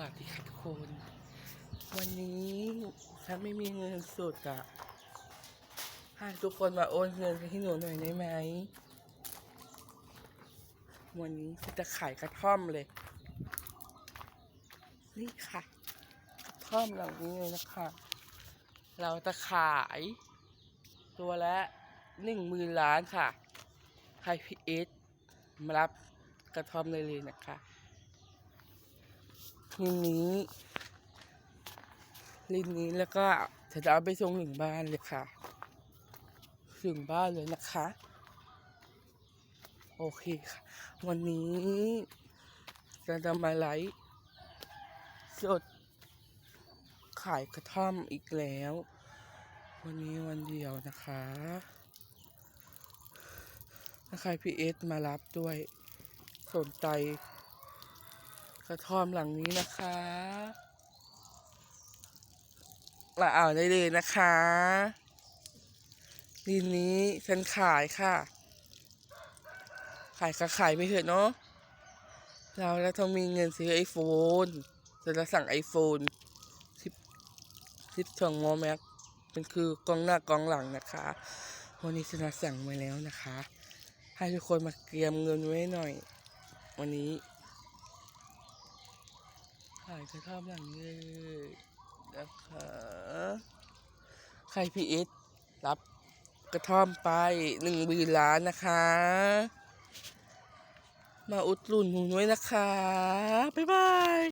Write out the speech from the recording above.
วัสดีค่ะทุกคน วันนี้ฉันไม่มีเงินสดอะให้ทุกคนมาโอนเงินให้หนูหน่อยได้ไหม วันนี้จะขายกระท่อมเลย นี่ค่ะ กระท่อมหลังนี้เลยนะคะ เราจะขายตัวละหนึ่งหมื่นล้านค่ะให้พีเอสมารับกระท่อมเลยเลยนะคะ ลินนี้ลินนี้แล้วก็จะเอาไปส่งถึงบ้านเลยค่ะ ถึงบ้านเลยนะคะ โอเคค่ะ วันนี้จะทำมาไลฟ์สดขายกระท่อมอีกแล้ว วันนี้วันเดียวนะคะถ้าใครพีเอสมารับด้วยสนใจ กระท่อมหลังนี้นะคะมาเอาได้เลยนะคะดินนี้ฉันขายค่ะ ขายก็ขายไปเถอะเนาะเราแล้วต้องมีเงินซื้อไอโฟนจะจะสั่งไอโฟนสิบสิบสองโมแม็กเป็นคือกล้องหน้ากล้องหลังนะคะ วันนี้ฉันสั่งไว้แล้วนะคะ ให้ทุกคนมาเตรียมเงินไว้หน่อย วันนี้ ขายกระท่อมหลังนี้เลยนะคะใครพีเอสรับกระท่อมไปหนึ่งบืนล้านนะคะ มาอุดหนุนหนูด้วยนะคะ บ๊ายบาย